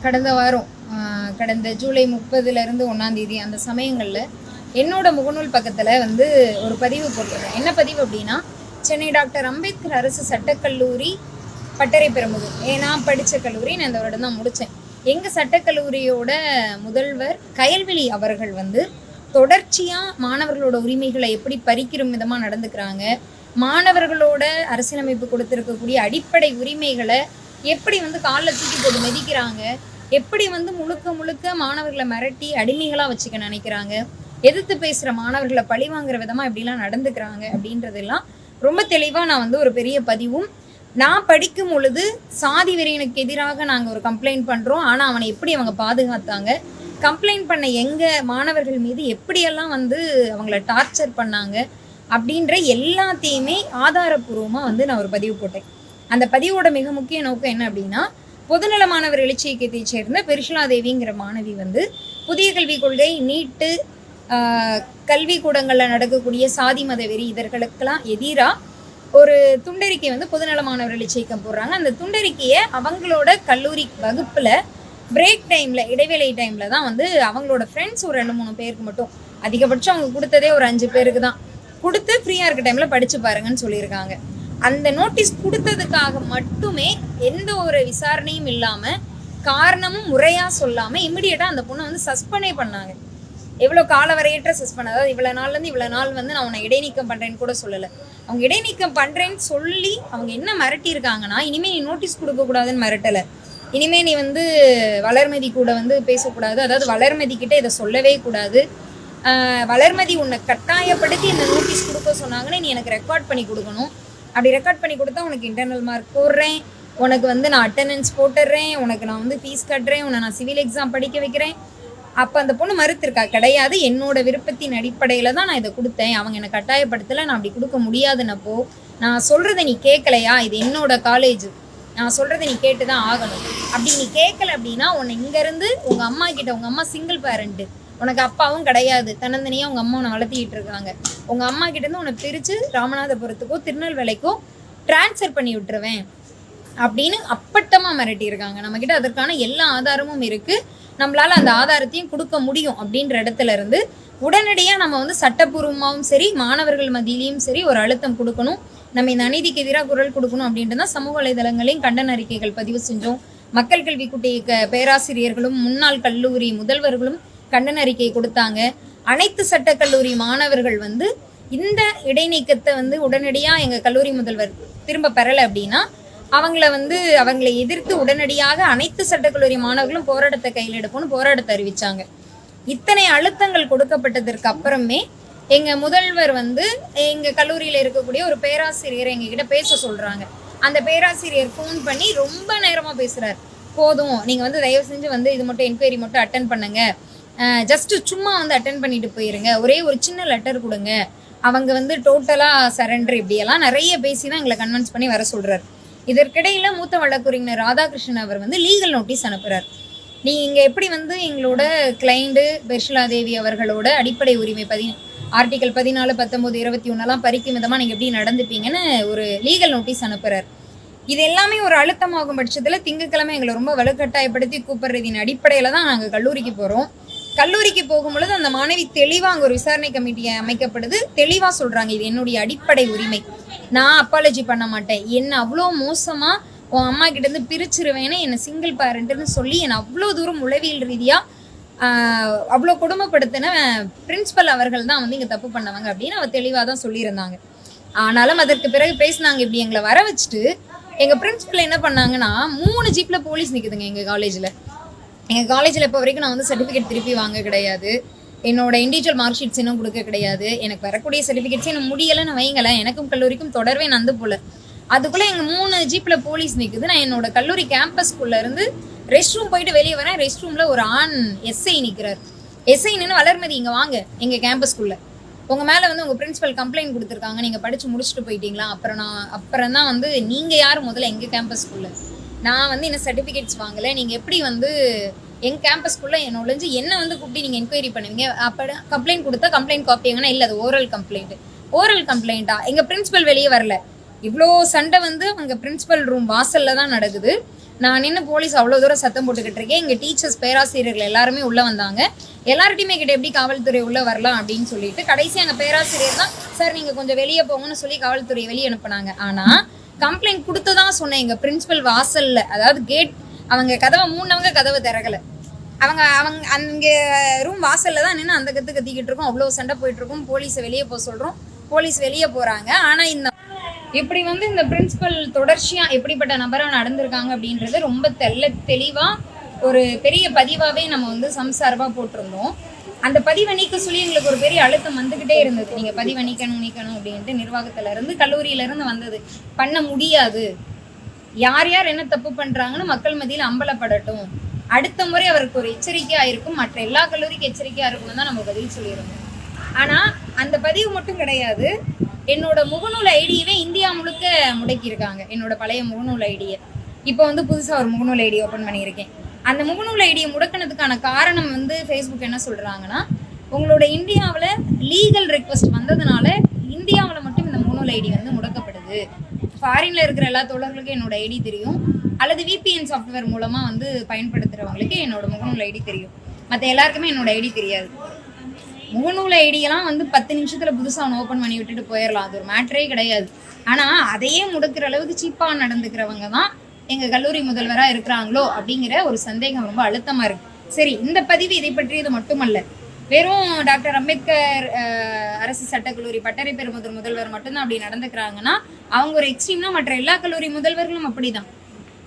கடந்த வாரம் கடந்த ஜூலை முப்பதுலேருந்து ஒன்றாந்தேதி அந்த சமயங்களில் என்னோட முகநூல் பக்கத்தில் வந்து ஒரு பதிவு போட்டிருந்தேன். என்ன பதிவு அப்படின்னா சென்னை டாக்டர் அம்பேத்கர் அரசு சட்டக்கல்லூரி பட்டறை பெறும்போது ஏன்னா படித்த கல்லூரி நான் இந்த வருடம் தான் முடித்தேன் எங்கள் சட்டக்கல்லூரியோட முதல்வர் கயல்விழி அவர்கள் வந்து தொடர்ச்சியாக மாணவர்களோட உரிமைகளை எப்படி பறிக்கிற விதமாக நடந்துக்கிறாங்க மாணவர்களோட அரசியலமைப்பு கொடுத்துருக்கக்கூடிய அடிப்படை உரிமைகளை எப்படி வந்து காலில் தூக்கி போட்டு மிதிக்கிறாங்க? எப்படி வந்து முழுக்க முழுக்க மாணவர்களை மிரட்டி அடிமைகளாக வச்சுக்க நினைக்கிறாங்க? எதிர்த்து பேசுகிற மாணவர்களை பழி வாங்குற விதமாக எப்படிலாம் நடந்துக்கிறாங்க அப்படின்றதெல்லாம் ரொம்ப தெளிவாக நான் வந்து ஒரு பெரிய பதிவும். நான் படிக்கும் பொழுது சாதி வெறியனுக்கு எதிராக நாங்கள் ஒரு கம்ப்ளைண்ட் பண்ணுறோம் ஆனால் அவனை எப்படி அவங்க பாதுகாத்தாங்க? கம்ப்ளைண்ட் பண்ண எங்கள் மாணவர்கள் மீது எப்படியெல்லாம் வந்து அவங்கள டார்ச்சர் பண்ணாங்க? அப்படின்ற எல்லாத்தையுமே ஆதாரப்பூர்வமாக வந்து நான் ஒரு பதிவு போட்டேன். அந்த பதிவோட மிக முக்கிய நோக்கம் என்ன அப்படின்னா பொதுநல மாணவர் எழுச்சி இயக்கத்தைச் சேர்ந்த பெருஷலாதேவிங்கிற மாணவி வந்து புதிய கல்விக் கொள்கை நீட்டு கல்வி கல்விக்கூடங்களில் நடக்கக்கூடிய சாதி மத வெறி இதற்களுக்கெல்லாம் எதிராக ஒரு துண்டறிக்கை வந்து பொதுநல மாணவர் எழுச்சி இயக்கம் போடுறாங்க. அந்த துண்டறிக்கையை அவங்களோட கல்லூரி வகுப்பில் பிரேக் டைமில் இடைவேளை டைமில் தான் வந்து அவங்களோட ஃப்ரெண்ட்ஸ் ஒரு ரெண்டு மூணு பேருக்கு மட்டும் அதிகபட்சம் அவங்க கொடுத்ததே ஒரு அஞ்சு பேருக்கு தான். கொடுத்து ஃப்ரீயாக இருக்க டைமில் படித்து பாருங்கன்னு சொல்லியிருக்காங்க. அந்த நோட்டீஸ் கொடுத்ததுக்காக மட்டுமே எந்த ஒரு விசாரணையும் இல்லாமல் காரணமும் முறையாக சொல்லாமல் இமிடியேட்டாக அந்த பொண்ணை வந்து சஸ்பெண்டே பண்ணாங்க. எவ்வளோ காலவரையற்ற சஸ்பெண்ட் அதாவது இவ்வளோ நாள்லேருந்து இவ்வளோ நாள் வந்து நான் உன்னை இடைநீக்கம் பண்ணுறேன்னு கூட சொல்லலை. அவங்க இடைநீக்கம் பண்ணுறேன்னு சொல்லி அவங்க என்ன மிரட்டியிருக்காங்கன்னா இனிமேல் நீ நோட்டீஸ் கொடுக்கக்கூடாதுன்னு மிரட்டலை. இனிமேல் நீ வந்து வளர்மதி கூட வந்து பேசக்கூடாது. அதாவது வளர்மதி கிட்ட இதை சொல்லவே கூடாது. வளர்மதி உன்னை கட்டாயப்படுத்தி இந்த நோட்டீஸ் கொடுக்க சொன்னாங்கன்னு நீ எனக்கு ரெக்கார்ட் பண்ணி கொடுக்கணும். அப்படி ரெக்கார்ட் பண்ணி கொடுத்தா உனக்கு இன்டர்னல் மார்க் போடுறேன். உனக்கு வந்து நான் அட்டெண்டன்ஸ் போட்டுடுறேன். உனக்கு நான் வந்து ஃபீஸ் கட்டுறேன். உன்னை நான் சிவில் எக்ஸாம் படிக்க வைக்கிறேன். அப்போ அந்த பொண்ணு மறுத்திருக்கா கிடையாது. என்னோட விருப்பத்தின் அடிப்படையில் தான் நான் இதை கொடுத்தேன். அவங்க என்னை கட்டாயப்படுத்தலை. நான் அப்படி கொடுக்க முடியாதுன்னப்போ நான் சொல்கிறத நீ கேட்கலையா இது என்னோட காலேஜ் நான் சொல்கிறத நீ கேட்டு தான் ஆகணும். அப்படி நீ கேட்கல அப்படின்னா உன்னை இங்கேருந்து உங்கள் அம்மா கிட்ட உங்கள் அம்மா சிங்கிள் பேரண்ட்டு உனக்கு அப்பாவும் கிடையாது. தன்னந்தனியாக உங்கள் அம்மா உன்னை வளர்த்திக்கிட்டு இருக்காங்க. உங்கள் அம்மா கிட்டேருந்து உன்னை பிரித்து ராமநாதபுரத்துக்கோ திருநெல்வேலிக்கோ ட்ரான்ஸ்ஃபர் பண்ணி விட்டுருவேன். அப்படின்னு அப்பட்டமாக மிரட்டியிருக்காங்க. நம்மக்கிட்ட அதற்கான எல்லா ஆதாரமும் இருக்குது நம்மளால அந்த ஆதாரத்தையும் கொடுக்க முடியும் அப்படின்ற இடத்துல இருந்து உடனடியாக நம்ம வந்து சட்டப்பூர்வமாகவும் சரி மாணவர்கள் மத்தியிலையும் சரி ஒரு அழுத்தம் கொடுக்கணும். நம்ம இந்த அநீதிக்கு எதிராக குரல் கொடுக்கணும் அப்படின்ட்டு தான் சமூக வலைதளங்களையும் கண்டன அறிக்கைகள் பதிவு செஞ்சோம். மக்கள் கல்வி குட்டி க- பேராசிரியர்களும் முன்னாள் கல்லூரி முதல்வர்களும் கண்டன அறிக்கை கொடுத்தாங்க. அனைத்து சட்டக்கல்லூரி மாணவர்கள் வந்து இந்த இடைநீக்கத்தை வந்து உடனடியாக எங்கள் கல்லூரி முதல்வர் திரும்ப பெறலை அப்படின்னா அவங்கள வந்து அவங்களை எதிர்த்து உடனடியாக அனைத்து சட்டக்கல்லூரி மாணவர்களும் போராட்டத்தை கையில் எடுப்போம்னு போராட்டத்தை அறிவிச்சாங்க. இத்தனை அழுத்தங்கள் கொடுக்கப்பட்டதற்கு அப்புறமே எங்க முதல்வர் வந்து எங்க கல்லூரியில இருக்கக்கூடிய ஒரு பேராசிரியர் எங்ககிட்ட பேச சொல்றாங்க. அந்த பேராசிரியர் ஃபோன் பண்ணி ரொம்ப நேரமா பேசுறாரு. போதும் நீங்க வந்து தயவு செஞ்சு வந்து இது மட்டும் என்கொயரி மட்டும் அட்டன் பண்ணுங்க. ஜஸ்ட்டு சும்மா வந்து அட்டன் பண்ணிட்டு போயிருங்க. ஒரே ஒரு சின்ன லெட்டர் கொடுங்க. அவங்க வந்து டோட்டலாக சரண்டர் இப்படியெல்லாம் நிறைய பேசி தான் எங்களை கன்வின்ஸ் பண்ணி வர சொல்கிறார் இதற்கிடையில் மூத்த வழக்குரைஞர் ராதாகிருஷ்ணன் அவர் வந்து லீகல் நோட்டீஸ் அனுப்புகிறார் நீங்கள் எப்படி வந்து எங்களோட கிளைண்டு பெர்ஷிலா தேவி அவர்களோட அடிப்படை உரிமை பதி ஆர்டிகல் பதினாலு பத்தொம்போது இருபத்தி ஒன்றெல்லாம் பறிக்கும் விதமாக நீங்கள் எப்படி நடந்துப்பீங்கன்னு ஒரு லீகல் நோட்டீஸ் அனுப்புகிறார் இது எல்லாமே ஒரு அழுத்தமாகும் பட்சத்தில் திங்கட்கிழமை எங்களை ரொம்ப வலுக்கட்டாயப்படுத்தி கூப்பிடுறதின் அடிப்படையில் தான் நாங்கள் கல்லூரிக்கு போகிறோம் கல்லூரிக்கு போகும்பொழுது அந்த மாணவி தெளிவா அங்க ஒரு விசாரணை கமிட்டி அமைக்கப்படுது. தெளிவா சொல்றாங்க இது என்னுடைய அடிப்படை உரிமை. நான் அப்பாலஜி பண்ண மாட்டேன். என்ன அவ்வளோ மோசமா உன் அம்மா கிட்ட இருந்து பிரிச்சிருவேன்னு என்னை சிங்கிள் பேரண்ட்னு சொல்லி என்னை அவ்வளோ தூரம் உளவியல் ரீதியா அவ்வளோ கொடுமைப்படுத்தின பிரின்சிபல் அவர்கள் தான் வந்து இங்கே தப்பு பண்ணவங்க அப்படின்னு அவள் தெளிவாக தான் சொல்லியிருந்தாங்க. ஆனாலும் அதற்கு பிறகு பேசினாங்க இப்படி எங்களை வர வச்சுட்டு எங்கள் பிரின்சிபல் என்ன பண்ணாங்கன்னா மூணு ஜீப்பில் போலீஸ் நிற்குதுங்க எங்கள் காலேஜில் எங்கள் காலேஜில் இப்போ வரைக்கும் நான் வந்து சர்டிஃபிகேட் திருப்பி வாங்க கிடையாது. என்னோட இண்டிவிஜுவல் மார்க் ஷீட்ஸ் இன்னும் கொடுக்க கிடையாது. எனக்கு வரக்கூடிய சர்டிஃபிகேட்ஸ் இன்னும் முடியலைன்னு வைங்களேன். எனக்கும் கல்லூரிக்கும் தொடர்வே நந்து போல. அதுக்குள்ளே எங்கள் மூணு ஜீப்பில் போலீஸ் நிற்குது நான் என்னோட கல்லூரி கேம்பஸ்குள்ளே இருந்து ரெஸ்ட் ரூம் போயிட்டு வெளியே வரேன். ரெஸ்ட் ரூமில் ஒரு ஆண் எஸ்ஐ நிற்கிறார் எஸ்ஐ நின்று வளர்மதி இங்கே வாங்க எங்கள் கேம்பஸ்குள்ளே உங்கள் மேலே வந்து உங்கள் பிரின்சிபல் கம்ப்ளைண்ட் கொடுத்துருக்காங்க. நீங்கள் படித்து முடிச்சுட்டு போயிட்டீங்களா? அப்புறம் நான் அப்புறம் தான் வந்து நீங்கள் யார் முதல்ல எங்கள் கேம்பஸ்குள்ளே நான் வந்து என்ன சர்டிஃபிகேட்ஸ் வாங்கலை நீங்கள் எப்படி வந்து எங்கள் கேம்பஸ்க்குள்ளே என்ன ஒழிஞ்சு என்ன வந்து கூப்பிட்டு நீங்கள் என்கொயரி பண்ணுவீங்க? அப்போ கம்ப்ளைண்ட் கொடுத்தா கம்ப்ளைண்ட் காப்பிங்கன்னா இல்லை அது ஓரல் கம்ப்ளைண்ட் ஓரல் கம்ப்ளைண்ட்டா எங்கள் பிரின்ஸிபல் வெளியே வரல. இவ்வளோ சண்டை வந்து அங்கே பிரின்சிபல் ரூம் வாசல்ல தான் நடக்குது. நான் நின்று போலீஸ் அவ்வளோ தூரம் சத்தம் போட்டுக்கிட்டு இருக்கேன். எங்கள் டீச்சர்ஸ் பேராசிரியர்கள் எல்லாருமே உள்ளே வந்தாங்க. எல்லார்ட்டையுமே கிட்ட எப்படி காவல்துறை உள்ளே வரலாம் அப்படின்னு சொல்லிட்டு கடைசி அங்கே பேராசிரியர் தான் சார் நீங்கள் கொஞ்சம் வெளியே போங்கன்னு சொல்லி காவல்துறையை வெளியே அனுப்புனாங்க. ஆனால் கம்ப்ளைண்ட் கொடுத்து தான் சொன்னேன் எங்கள் பிரின்சிபல் வாசல்ல. அதாவது கேட் அவங்க கதவை மூணவங்க கதவை திறக்கல. அவங்க அவங்க அங்கே ரூம் வாசல்ல தான் நின்று அந்த கத்து கத்திக்கிட்டு இருக்கோம். அவ்வளோ சண்டை போயிட்டு இருக்கும். போலீஸை வெளியே போக சொல்கிறோம் போலீஸ் வெளியே போகிறாங்க ஆனால் இந்த இப்படி வந்து இந்த பிரின்சிபல் தொடர்ச்சியாக எப்படிப்பட்ட நபராக நடந்திருக்காங்க அப்படின்றது ரொம்ப தெல்ல தெளிவாக ஒரு பெரிய பதிவாகவே நம்ம வந்து சம்சாரமாக போட்டிருந்தோம். அந்த பதிவை நீக்க சொல்லி எங்களுக்கு ஒரு பெரிய அழுத்தம் வந்துகிட்டே இருந்தது. நீங்க பதிவை நீக்கணும் நீக்கணும் அப்படின்ட்டு நிர்வாகத்துல இருந்து கல்லூரியில இருந்து வந்தது. பண்ண முடியாது. யார் யார் என்ன தப்பு பண்றாங்கன்னு மக்கள் மத்தியில் அம்பலப்படட்டும். அடுத்த முறை அவருக்கு ஒரு எச்சரிக்கையா இருக்கும். மற்ற எல்லா கல்லூரிக்கும் எச்சரிக்கையா இருக்கும்னு தான் நம்ம பதில் சொல்லியிருந்தோம். ஆனா அந்த பதிவு மட்டும் கிடையாது. என்னோட முகநூல் ஐடியவே இந்தியா முழுக்க முடக்கியிருக்காங்க. என்னோட பழைய முகநூல் ஐடியை. இப்போ வந்து புதுசா ஒரு முகநூல் ஐடி ஓப்பன் பண்ணியிருக்கேன். அந்த முகநூல் ஐடியை முடக்கினதுக்கான காரணம் வந்து ஃபேஸ்புக் என்ன சொல்கிறாங்கன்னா உங்களோட இந்தியாவில் லீகல் ரெக்வஸ்ட் வந்ததுனால இந்தியாவில் மட்டும் இந்த முகநூல் ஐடி வந்து முடக்கப்படுது. ஃபாரின்ல இருக்கிற எல்லா தோழர்களுக்கும் என்னோட ஐடி தெரியும். அல்லது விபிஎன் சாஃப்ட்வேர் மூலமா வந்து பயன்படுத்துறவங்களுக்கு என்னோட முகநூல் ஐடி தெரியும். மற்ற எல்லாருக்குமே என்னோட ஐடி தெரியாது. முகநூல் ஐடியெல்லாம் வந்து பத்து நிமிஷத்துல புதுசாக ஒன்று ஓப்பன் பண்ணி விட்டுட்டு போயிடலாம் அது ஒரு மேட்ரே கிடையாது. ஆனால் அதையே முடக்கிற அளவுக்கு சீப்பாக நடந்துக்கிறவங்க தான் எங்க கல்லூரி முதல்வரா இருக்கிறாங்களோ அப்படிங்கிற ஒரு சந்தேகம் ரொம்ப அழுத்தமா இருக்கு. சரி இந்த பதிவு இதை பற்றியது மட்டுமல்ல. வெறும் டாக்டர் அம்பேத்கர் அரசு சட்டக்கல்லூரி பட்டறை பெறுமுதல் முதல்வர் மட்டும்தான் அப்படி நடந்துக்கிறாங்கன்னா அவங்க ஒரு எக்ஸ்ட்ரீம்னா மற்ற எல்லா கல்லூரி முதல்வர்களும் அப்படிதான்.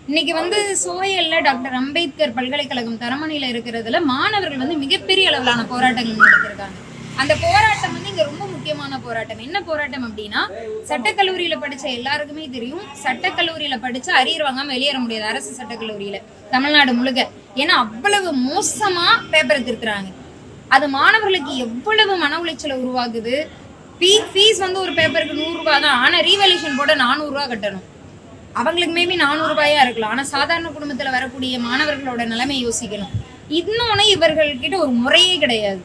இன்னைக்கு வந்து சோயல்ல டாக்டர் அம்பேத்கர் பல்கலைக்கழகம் தரமணியில இருக்கிறதுல மாணவர்கள் வந்து மிகப்பெரிய அளவிலான போராட்டங்கள் நடத்திருக்காங்க அந்த போராட்டம் வந்து இங்க ரொம்ப முக்கியமான போராட்டம். என்ன போராட்டம் அப்படின்னா சட்டக்கல்லூரியில படிச்ச எல்லாருக்குமே தெரியும். சட்டக்கல்லூரியில படிச்சு அரியர் வாங்காம வெளியேற முடியாது. அரசு சட்டக்கல்லூரியில. தமிழ்நாடு முழுக்க. ஏன்னா அவ்வளவு மோசமா பேப்பரை திருத்துறாங்க. அது மாணவர்களுக்கு எவ்வளவு மன உளைச்சலை உருவாகுது ஃபீ ஃபீஸ் வந்து ஒரு பேப்பருக்கு நூறுரூவா தான். ஆனால் ரீவல்யூஷன் போட நானூறுரூவா கட்டணும். அவங்களுக்கு மேபி நானூறுபாயா இருக்கலாம். ஆனால் சாதாரண குடும்பத்தில் வரக்கூடிய மாணவர்களோட நிலைமை யோசிக்கணும். இன்னொன்று இவர்கள்கிட்ட ஒரு முறையே கிடையாது.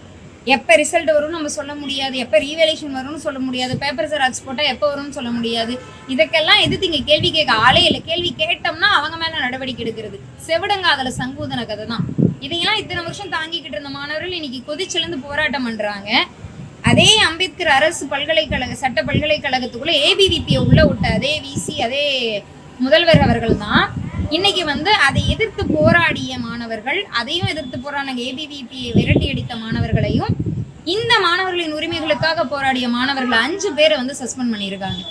எப்போ ரிசல்ட் வரும்னு நம்ம சொல்ல முடியாது. எப்போ ரீவேலேஷன் வரும்னு சொல்ல முடியாது. பேப்பர் ஜெராக்ஸ் போட்டால் எப்போ வரும்னு சொல்ல முடியாது. இதுக்கெல்லாம் எதிர்த்து இங்கே கேள்வி கேட்க? ஆளே இல்லை. கேள்வி கேட்டோம்னா அவங்க மேலே நடவடிக்கை எடுக்கிறது. செவிடங்காதல சங்கூதன கதை தான். இதையெல்லாம் இத்தனை வருஷம் தாங்கிக்கிட்டு இருந்த மாணவர்கள் இன்னைக்கு கொதிச்சிலேருந்து போராட்டம் பண்ணுறாங்க அதே அம்பேத்கர் அரசு பல்கலைக்கழக சட்ட பல்கலைக்கழகத்துக்குள்ளே ஏபிவிபியை உள்ள விட்ட அதே விசி அதே முதல்வர் அவர்கள் தான். இன்னைக்கு வந்து அதை எதிர்த்து போராடிய மாணவர்கள் அதையும் எதிர்த்து போராடின ஏபிவிபியை விரட்டி அடித்த மாணவர்களையும் இந்த மாணவர்களின் உரிமைகளுக்காக போராடிய மாணவர்கள் அஞ்சு பேரை வந்து சஸ்பெண்ட் பண்ணியிருக்காங்க.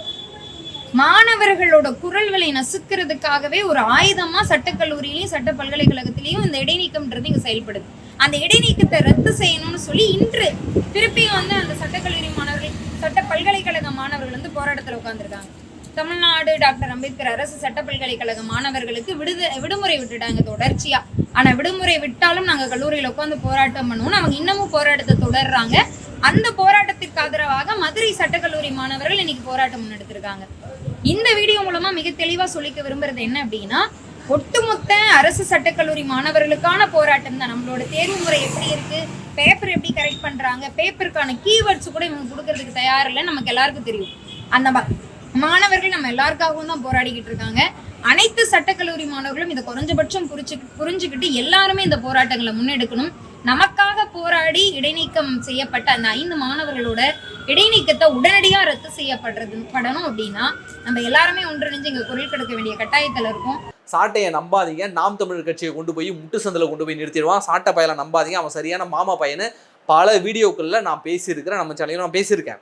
மாணவர்களோட குரல்களை நசுக்கிறதுக்காகவே ஒரு ஆயுதமா சட்டக்கல்லூரியிலையும் சட்ட பல்கலைக்கழகத்திலையும் இந்த இடைநீக்கம்ன்றது இங்க செயல்படுது. அந்த இடைநீக்கத்தை ரத்து செய்யணும்னு சொல்லி இன்று திருப்பியும் வந்து அந்த சட்டக்கல்லூரி மாணவர்கள் சட்ட பல்கலைக்கழக மாணவர்கள் வந்து போராட்டத்தில் உட்காந்துருக்காங்க தமிழ்நாடு டாக்டர் அம்பேத்கர் அரசு சட்ட பல்கலைக்கழக மாணவர்களுக்கு விடுத விடுமுறை விட்டுட்டாங்க தொடர்ச்சியா. ஆனா விடுமுறை விட்டாலும் நாங்க கல்லூரியில உட்காந்து போராட்டம் பண்ணுவோம் அவங்க இன்னமும் போராட்டத்தை தொடர்றாங்க. அந்த போராட்டத்திற்கு ஆதரவாக மதுரை சட்டக்கல்லூரி மாணவர்கள் இன்னைக்கு போராட்டம் முன்னெடுத்திருக்காங்க. இந்த வீடியோ மூலமா மிக தெளிவா சொல்லிக்க விரும்புறது என்ன அப்படின்னா ஒட்டுமொத்த அரசு சட்டக்கல்லூரி மாணவர்களுக்கான போராட்டம் தான். நம்மளோட தேர்வு முறை எப்படி இருக்கு? பேப்பர் எப்படி கரெக்ட் பண்றாங்க? பேப்பருக்கான கீவேர்ட்ஸ் கூட இவங்க கொடுக்கறதுக்கு தயார் இல்லை நமக்கு எல்லாருக்கும் தெரியும். அந்த மாணவர்கள் நம்ம எல்லாருக்காகவும் தான் போராடிக்கிட்டு இருக்காங்க. அனைத்து சட்டக்கல்லூரி மாணவர்களும் இதை குறைஞ்சபட்சம் புரிச்சு புரிஞ்சுக்கிட்டு எல்லாருமே இந்த போராட்டங்களை முன்னெடுக்கணும். நமக்காக போராடி இடைநீக்கம் செய்யப்பட்ட அந்த ஐந்து மாணவர்களோட இடைநீக்கத்தை உடனடியா ரத்து செய்யப்படுறது படணும் அப்படின்னா நம்ம எல்லாருமே ஒன்றிணைஞ்சு இங்க குரல் கொடுக்க வேண்டிய கட்டாயத்துல இருக்கும். சாட்டையை நம்பாதீங்க. நாம் தமிழர் கட்சியை கொண்டு போய் முட்டு சந்தில் கொண்டு போய் நிறுத்திடுவான். சாட்டை பயலை நம்பாதீங்க. அவன் சரியான மாமா பையனு பல வீடியோக்களில் நான் பேசியிருக்கிறேன். நம்ம சேனலையும் நான் பேசியிருக்கேன்.